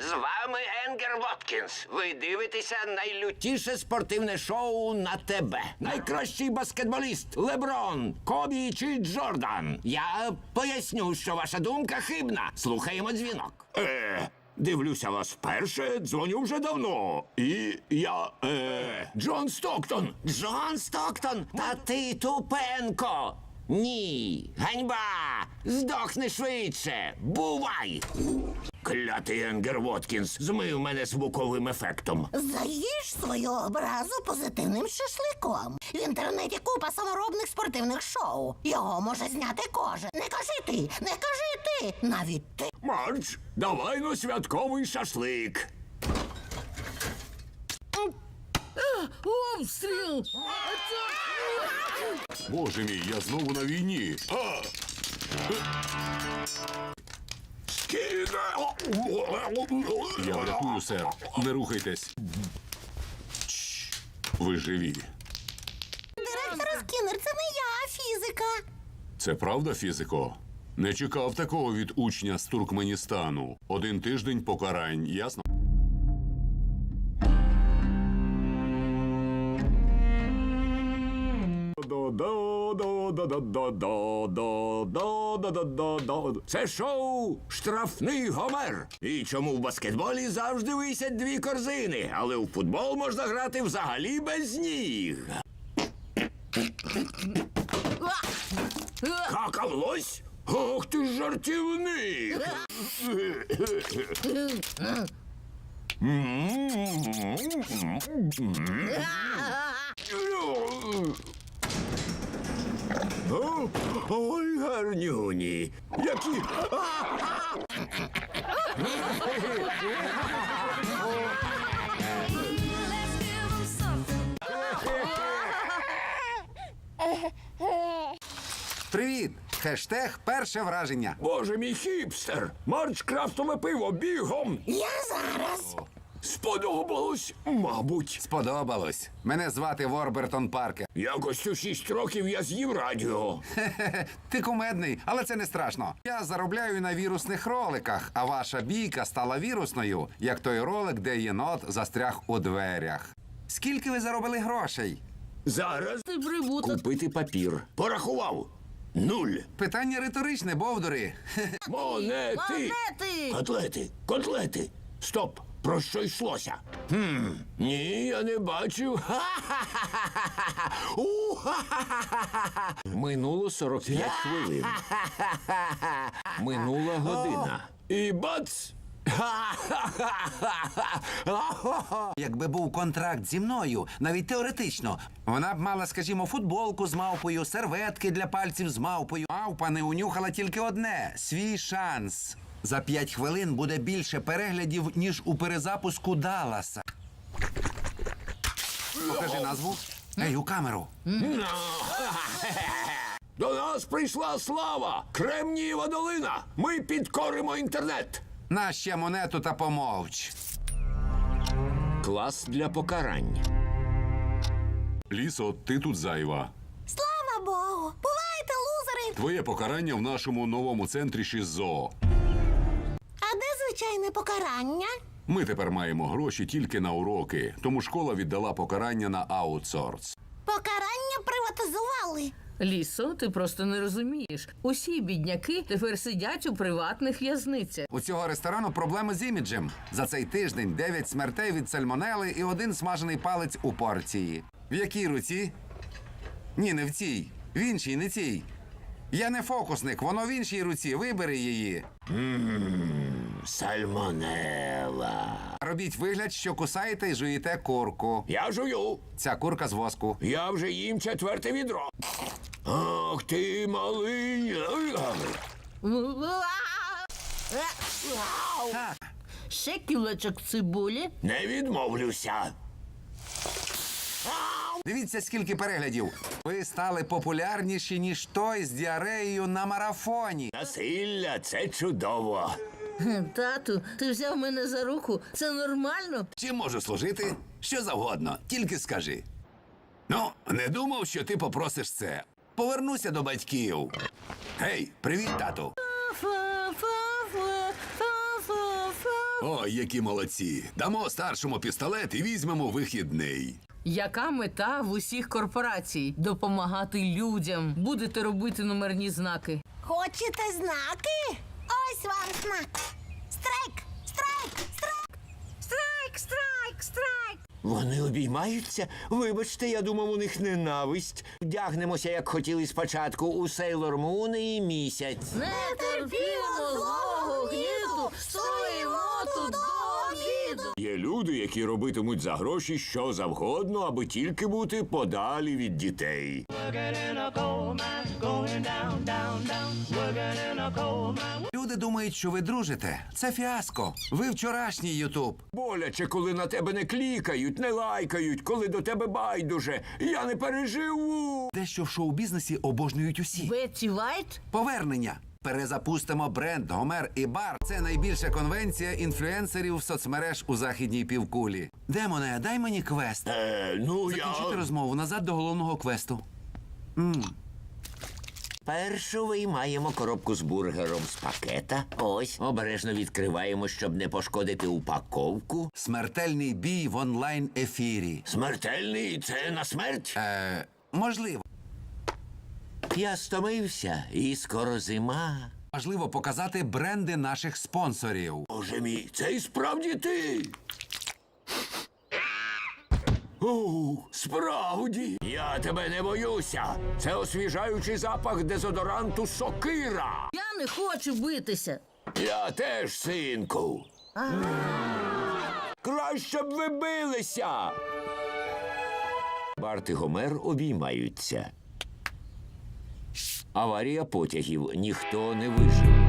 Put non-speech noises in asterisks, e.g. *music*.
З вами Енгер Воткінс. Ви дивитеся найлютіше спортивне шоу на тебе. Найкращий баскетболіст Леброн, Кобі чи Джордан. Я поясню, що ваша думка хибна. Слухаємо дзвінок. Е, дивлюся вас вперше, дзвоню вже давно. І я. Е, Джон Стоктон. Джон Стоктон, та ти тупенко. Ні, ганьба! Здохни швидше! Бувай! Клятий Енгер Воткінс змив мене звуковим ефектом. Заїж свою образу позитивним шашликом. В інтернеті купа саморобних спортивних шоу. Його може зняти кожен. Не кажи ти, не кажи ти, навіть ти. Мардж, давай на святковий шашлик. Обстріл! Боже мій, я знову на війні. А! Я врятую, сер. Не рухайтесь. Ви живі. Директор Скіннер, це не я, а фізика. Це правда, фізико? Не чекав такого від учня з Туркменістану. Один тиждень покарань, ясно? Це шоу Штрафний Гомер. І чому в баскетболі завжди висять дві корзини, але у футбол можна грати взагалі без ніг. Какавлось? Ох ти ж жартівник! О, Ой, гарнюні! Які. Привіт! Хештег перше враження. Боже мій хіпстер! Марч крафтове пиво бігом! Я зараз. Сподобалось, мабуть. Сподобалось. Мене звати Ворбертон Паркер. *laughs* Якось у шість років я з'їв радіо. Хе-хе, Ти кумедний, але це не страшно. Я заробляю на вірусних роликах, а ваша бійка стала вірусною, як той ролик, де єнот застряг у дверях. Скільки ви заробили грошей? Зараз Ти прибуток. купити папір. Порахував. Нуль. Питання риторичне, бовдури. *laughs* Монети. Монети! Котлети. Котлети. Стоп. Про що йшлося? Хм, ні, я не бачив. *laughs* Минуло 45 хвилин. *laughs* Минула година. І бац! *laughs* Якби був контракт зі мною, навіть теоретично, вона б мала, скажімо, футболку з мавпою, серветки для пальців з мавпою. Мавпа не унюхала тільки одне свій шанс. За п'ять хвилин буде більше переглядів, ніж у перезапуску Далласа. Покажи назву. Ей, у камеру. До нас прийшла слава! Кремнієва долина! Ми підкоримо інтернет! На ще монету та помовч. Клас для покарань. Лісо, ти тут зайва. Слава Богу! Бувайте, лузери! Твоє покарання в нашому новому центрі ШІЗО. А де звичайне покарання? Ми тепер маємо гроші тільки на уроки, тому школа віддала покарання на аутсорс. Покарання приватизували. Лісо, ти просто не розумієш. Усі бідняки тепер сидять у приватних в'язницях. У цього ресторану проблеми з іміджем. За цей тиждень 9 смертей від сальмонели і один смажений палець у порції. В якій руці? Ні, не в цій. В іншій, не цій. Я не фокусник, воно в іншій руці. Вибери її. Сальмонела. Робіть вигляд, що кусаєте і жуєте курку. Я жую. Ця курка з воску. Я вже їм четверте відро. Ах ти малий. Ще кілочок цибулі. Не відмовлюся. Дивіться, скільки переглядів. Ви стали популярніші, ніж той з діареєю на марафоні. Насилля це чудово. Тату, ти взяв мене за руку. Це нормально? Чим можу служити? Що завгодно, тільки скажи. Ну, не думав, що ти попросиш це. Повернуся до батьків. Гей, привіт, тату. Ой, які молодці. Дамо старшому пістолет і візьмемо вихідний. Яка мета в усіх корпорацій? Допомагати людям. Будете робити номерні знаки. Хочете знаки? Ось вам знак. Страйк! Страйк! Страйк! Страйк! Страйк! Страйк! Вони обіймаються? Вибачте, я думав, у них ненависть. Вдягнемося, як хотіли спочатку, у Сейлор Мун і місяць. Не терпімо злого гніту, стоїмо тут до обіду. Є люди, які робитимуть за гроші що завгодно, аби тільки бути подалі від дітей. Люди думають, що ви дружите. Це фіаско. Ви вчорашній Ютуб. Боляче, коли на тебе не клікають, не лайкають, коли до тебе байдуже. Я не переживу. Дещо в шоу-бізнесі обожнюють усі. Бетті Вайт? Повернення. Перезапустимо бренд Гомер і Бар. Це найбільша конвенція інфлюенсерів соцмереж у західній півкулі. Демоне, дай мені квест. Е, ну Закінчити я. розмову назад до головного квесту. Першу виймаємо коробку з бургером з пакета. Ось обережно відкриваємо, щоб не пошкодити упаковку. Смертельний бій в онлайн ефірі. Смертельний це на смерть. Е, можливо. Я стомився, і скоро зима. Важливо показати бренди наших спонсорів. Боже мій, це і справді ти. О, справді. Я тебе не боюся. Це освіжаючий запах дезодоранту сокира. Я не хочу битися. Я теж, синку. Краще б ви билися. Барт і Гомер обіймаються. Аварія потягів. Ніхто не вижив.